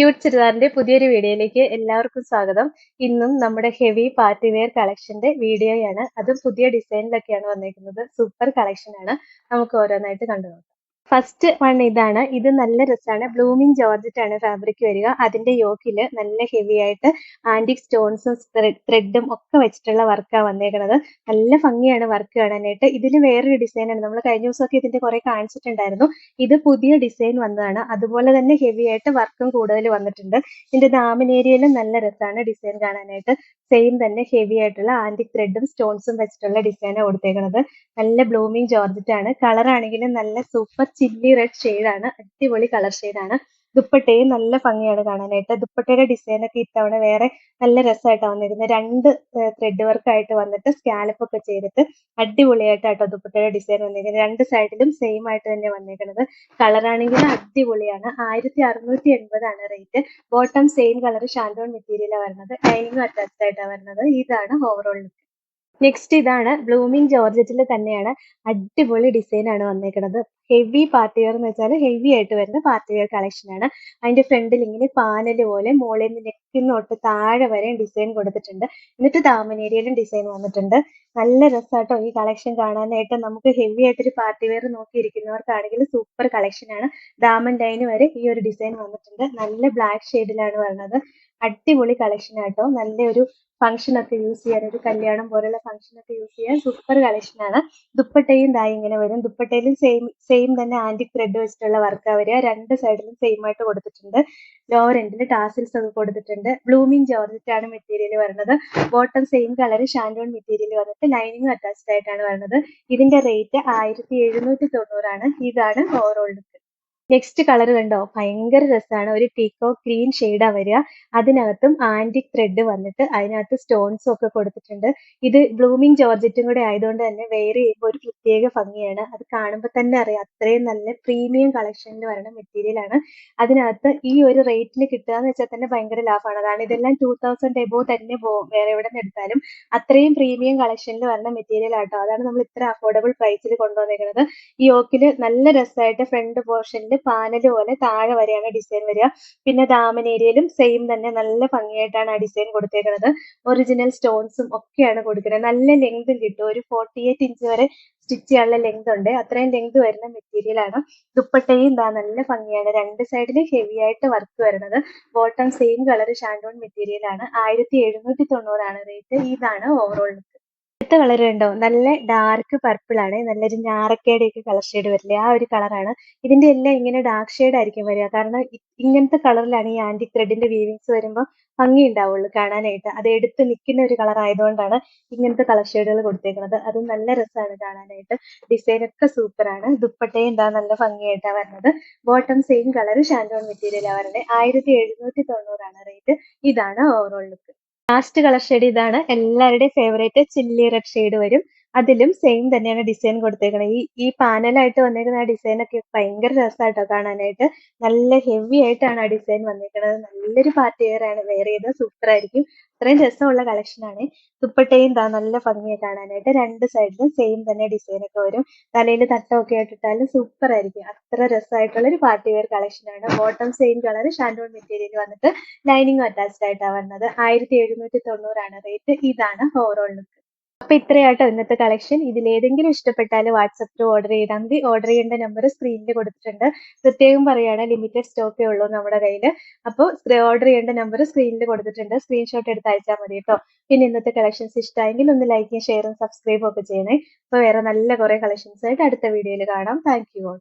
Cute ചുരിദാറിന്റെ പുതിയൊരു വീഡിയോയിലേക്ക് എല്ലാവർക്കും സ്വാഗതം. ഇന്നും നമ്മുടെ ഹെവി പാർട്ടി വെയർ കളക്ഷന്റെ വീഡിയോയാണ്. അതും പുതിയ ഡിസൈനിലൊക്കെയാണ് വന്നേക്കുന്നത്. സൂപ്പർ കളക്ഷൻ ആണ്. നമുക്ക് ഓരോന്നായിട്ട് കണ്ടു നോക്കാം ഫസ്റ്റ് വൺ ഇതാണ്. ഇത് നല്ല രസമാണ് ബ്ലൂമിങ് ആണ് ഫാബ്രിക് വരിക. അതിന്റെ യോക്കിൽ നല്ല ഹെവി ആയിട്ട് ആന്റിക് സ്റ്റോൺസും ത്രെഡും ഒക്കെ വെച്ചിട്ടുള്ള വർക്കാണ് വന്നേക്കുന്നത് നല്ല ഭംഗിയാണ് വർക്ക് കാണാനായിട്ട്. ഇതിൽ വേറൊരു ഡിസൈനാണ് നമ്മൾ കഴിഞ്ഞ ദിവസമൊക്കെ ഇതിന്റെ കുറെ കാണിച്ചിട്ടുണ്ടായിരുന്നു. ഇത് പുതിയ ഡിസൈൻ വന്നതാണ്. അതുപോലെ തന്നെ ഹെവി ആയിട്ട് വർക്കും കൂടുതൽ വന്നിട്ടുണ്ട്. ഇതിന്റെ ദാമനേരിയയിലും നല്ല രസമാണ് ഡിസൈൻ കാണാനായിട്ട്. സെയിം തന്നെ ഹെവി ആയിട്ടുള്ള ആന്റിക് ത്രെഡും സ്റ്റോൺസും വെച്ചിട്ടുള്ള ഡിസൈനാണ് കൊടുത്തേക്കുന്നത് നല്ല ബ്ലൂമിങ് ജോർജറ്റ് ആണ്. കളർ ആണെങ്കിലും നല്ല സൂപ്പർ ചില്ലി റെഡ് ആണ്. അടിപൊളി കളർ ആണ്. ദുപ്പട്ടയും നല്ല ഭംഗിയാണ് കാണാനായിട്ട്. ദുപ്പട്ടയുടെ ഡിസൈൻ ഒക്കെ ഇത്തവണ വേറെ നല്ല രസമായിട്ടാണ് വന്നിരുന്നത് രണ്ട് ത്രെഡ് വർക്ക് ആയിട്ട് വന്നിട്ട് സ്കാലപ്പ് ഒക്കെ ചെയ്തിട്ട് അടിപൊളിയായിട്ട് കേട്ടോ ദുപ്പട്ടയുടെ ഡിസൈൻ വന്നിരിക്കുന്നത് രണ്ട് സൈഡിലും സെയിം ആയിട്ട് തന്നെ വന്നിരിക്കുന്നത്. കളർ ആണെങ്കിലും അടിപൊളിയാണ്. ആയിരത്തി അറുന്നൂറ്റി എൺപതാണ് rate bottom same colour shantoon മെറ്റീരിയലാണ് വരുന്നത്. ലൈനിങ്ങും അറ്റാച്ച്ഡ് ആയിട്ടാണ് വരുന്നത്. ഇതാണ് ഓവറോൾ ലുക്ക് നെക്സ്റ്റ് ഇതാണ് ബ്ലൂമിങ് ജോർജറ്റിൽ തന്നെയാണ് അടിപൊളി ഡിസൈൻ ആണ് വന്നേക്കുന്നത് ഹെവി പാർട്ടി വെയർ എന്ന് വെച്ചാൽ ഹെവി ആയിട്ട് വരുന്ന പാർട്ടി വെയർ കളക്ഷൻ ആണ്. അതിന്റെ ഫ്രണ്ടിൽ ഇങ്ങനെ പാനൽ പോലെ മുകളിൽ നിന്ന് നെക്കിന്ന് തൊട്ട് താഴെ വരെയും ഡിസൈൻ കൊടുത്തിട്ടുണ്ട്. എന്നിട്ട് ദാമനേരിയയിലും ഡിസൈൻ വന്നിട്ടുണ്ട്. നല്ല രസാട്ടോ ഈ കളക്ഷൻ കാണാനായിട്ട്. നമുക്ക് ഹെവി ആയിട്ടൊരു പാർട്ടി വെയർ നോക്കിയിരിക്കുന്നവർക്കാണെങ്കിൽ സൂപ്പർ കളക്ഷൻ ആണ്. ദാമൻ ലൈന് വരെ ഈ ഒരു ഡിസൈൻ വന്നിട്ടുണ്ട്. നല്ല ബ്ലാക്ക് ഷെയ്ഡിലാണ് വരുന്നത് അടിപൊളി കളക്ഷൻ ആട്ടോ. നല്ലൊരു ഫംഗ്ഷൻ ഒക്കെ യൂസ് ചെയ്യാൻ ഒരു കല്യാണം പോലുള്ള ഫംഗ്ഷൻ ഒക്കെ യൂസ് ചെയ്യാൻ സൂപ്പർ കളക്ഷൻ ആണ്. ദുപ്പട്ടയും ദാ ഇങ്ങനെ വരും. ദുപ്പട്ടയിലും സെയിം സെയിം തന്നെ ആന്റിക് ത്രെഡ് വെച്ചിട്ടുള്ള വർക്കാണ് വരിക. രണ്ട് സൈഡിലും സെയിം ആയിട്ട് കൊടുത്തിട്ടുണ്ട്. എൻഡിൽ ടാസിൽസ് ഒക്കെ കൊടുത്തിട്ടുണ്ട്. ബ്ലൂമിങ് ജോർജറ്റ് ആണ് മെറ്റീരിയൽ വരുന്നത്. Bottom same colour shantoon material വന്നിട്ട് ലൈനിങ് അറ്റാച്ച്ഡ് ആയിട്ടാണ് വരുന്നത്. ഇതിന്റെ റേറ്റ് ആയിരത്തി എഴുന്നൂറ്റി തൊണ്ണൂറാണ് ഇതാണ് ഓവറോൾ നെക്സ്റ്റ് കളർ കണ്ടോ? ഭയങ്കര രസമാണ് ഒരു പീക്കോ ഗ്രീൻ ഷെയ്ഡാ വരിക. അതിനകത്തും ആന്റിക് ത്രെഡ് വന്നിട്ട് അതിനകത്ത് സ്റ്റോൺസും ഒക്കെ കൊടുത്തിട്ടുണ്ട്. ഇത് ബ്ലൂമിങ് ജോർജറ്റും കൂടെ ആയതുകൊണ്ട് തന്നെ വെയർ ചെയ്യുമ്പോൾ ഒരു പ്രത്യേക ഭംഗിയാണ്. അത് കാണുമ്പോൾ തന്നെ അറിയാം. അത്രയും നല്ല പ്രീമിയം കളക്ഷനിൽ വരുന്ന മെറ്റീരിയൽ ആണ്. അതിനകത്ത് ഈ ഒരു റേറ്റിന് കിട്ടുക എന്ന് വെച്ചാൽ തന്നെ ഭയങ്കര ലാഭമാണ്. കാരണം ഇതെല്ലാം ടൂ തൗസൻഡ് എബോ തന്നെ പോകും വേറെ എവിടെ നിന്ന് എടുത്താലും അത്രയും പ്രീമിയം കളക്ഷനിൽ വരുന്ന മെറ്റീരിയൽ ആട്ടോ. അതാണ് നമ്മൾ ഇത്ര അഫോർഡബിൾ പ്രൈസിൽ കൊണ്ടുവന്നിരിക്കുന്നത് ഈ ഓക്കിൽ നല്ല രസമായിട്ട് ഫ്രണ്ട് പോർഷനിൽ പാനൽ പോലെ താഴെ വരെയാണ് ഡിസൈൻ വരിക. പിന്നെ ദാമനേരിയയിലും സെയിം തന്നെ നല്ല ഭംഗിയായിട്ടാണ് ആ ഡിസൈൻ കൊടുത്തേക്കുന്നത് ഒറിജിനൽ സ്റ്റോൺസും ഒക്കെയാണ് കൊടുക്കുന്നത്. നല്ല ലെങ്തും കിട്ടും. ഒരു ഫോർട്ടി എയ്റ്റ് ഇഞ്ച് വരെ സ്റ്റിച്ച് ചെയ്യാനുള്ള ലെങ്ത് ഉണ്ട്. അത്രയും ലെങ്ത് വരുന്ന മെറ്റീരിയൽ ആണ്. ദുപ്പട്ടയും ഇതാ നല്ല ഭംഗിയാണ്. രണ്ട് സൈഡിലും ഹെവി ആയിട്ട് വർക്ക് വരുന്നത് bottom same colour shantoon material ആണ്. ആയിരത്തി എഴുന്നൂറ്റി തൊണ്ണൂറാണ് റേറ്റ് ഇതാണ് ഓവറോൾ അടുത്ത കളർ കണ്ടോ നല്ല ഡാർക്ക് പർപ്പിൾ ആണ്. നല്ലൊരു ഞാറക്കയുടെ ഒക്കെ കളർ ഷെയ്ഡ് വരില്ലേ? ആ ഒരു കളറാണ് ഇതിന്റെ എല്ലാം ഇങ്ങനെ ഡാർക്ക് ഷെയ്ഡ് ആയിരിക്കും വരിക. കാരണം ഇങ്ങനത്തെ കളറിലാണ് ഈ ആന്റി ത്രെഡിന്റെ വീവിങ്സ് വരുമ്പോൾ ഭംഗി ഉണ്ടാവുള്ളൂ കാണാനായിട്ട്. അത് എടുത്ത് നിൽക്കുന്ന ഒരു കളർ ആയതുകൊണ്ടാണ് ഇങ്ങനത്തെ കളർ ഷെയ്ഡുകൾ കൊടുത്തേക്കുന്നത് അത് നല്ല രസമാണ് കാണാനായിട്ട്. ഡിസൈൻ ഒക്കെ സൂപ്പർ ആണ്. ദുപ്പട്ടയും എന്താ നല്ല ഭംഗിയായിട്ടാണ് വരുന്നത് ബോട്ടം സെയിം കളർ ഷാൻഡോൺ മെറ്റീരിയലാണ് വരുന്നത് ആയിരത്തി എഴുന്നൂറ്റി തൊണ്ണൂറാണ് റേറ്റ് ഇതാണ് overall look last colour shade ഇതാണ്. എല്ലാവരുടെയും ഫേവറേറ്റ് ചില്ലി റെഡ് ഷെയ്ഡ് വരും. അതിലും സെയിം തന്നെയാണ് ഡിസൈൻ കൊടുത്തേക്കുന്നത് ഈ ഈ പാനലായിട്ട് വന്നേക്കുന്ന ആ ഡിസൈൻ ഒക്കെ ഭയങ്കര രസമായിട്ടോ കാണാനായിട്ട്. നല്ല ഹെവി ആയിട്ടാണ് ആ ഡിസൈൻ വന്നേക്കുന്നത് നല്ലൊരു പാർട്ടി വെയർ ആണ്. വെയർ ചെയ്താൽ സൂപ്പർ ആയിരിക്കും. അത്രയും രസമുള്ള കളക്ഷൻ ആണ്. ദുപ്പട്ടയും താ നല്ല ഭംഗിയെ കാണാനായിട്ട്. രണ്ട് സൈഡിലും സെയിം തന്നെ ഡിസൈൻ ഒക്കെ വരും. തലയിൽ തട്ടമൊക്കെ ആയിട്ടിട്ടാലും സൂപ്പർ ആയിരിക്കും. അത്ര രസമായിട്ടുള്ള ഒരു പാർട്ടി വെയർ കളക്ഷൻ ആണ്. Bottom same colour shantoon material വന്നിട്ട് ലൈനിങ് അറ്റാച്ച്ഡ് ആയിട്ടാണ് വരുന്നത് ആയിരത്തി എഴുന്നൂറ്റി തൊണ്ണൂറാണ് റേറ്റ് ഇതാണ് ഓവറോൾ ലുക്ക് അപ്പൊ ഇത്രയാട്ടോ ഇന്നത്തെ കളക്ഷൻ ഇതിൽ ഏതെങ്കിലും ഇഷ്ടപ്പെട്ടാൽ വാട്സപ്പിൽ ഓർഡർ ചെയ്താൽ മതി. ഓർഡർ ചെയ്യേണ്ട നമ്പർ സ്ക്രീനിൽ കൊടുത്തിട്ടുണ്ട്. പ്രത്യേകം പറയാണ് ലിമിറ്റഡ് സ്റ്റോക്കേ ഉള്ളൂ നമ്മുടെ കയ്യിൽ അപ്പോൾ ഓർഡർ ചെയ്യേണ്ട നമ്പർ സ്ക്രീനിൽ കൊടുത്തിട്ടുണ്ട്. സ്ക്രീൻഷോട്ട് എടുത്ത് അയച്ചാൽ മതി കേട്ടോ. പിന്നെ ഇന്നത്തെ കളക്ഷൻസ് ഇഷ്ടമായെങ്കിൽ ഒന്ന് ലൈക്കും ഷെയറും സബ്സ്ക്രൈബും ഒക്കെ ചെയ്യണേ. അപ്പോൾ വേറെ നല്ല കുറെ കളക്ഷൻസ് ആയിട്ട് അടുത്ത വീഡിയോയിൽ കാണാം. Thank you all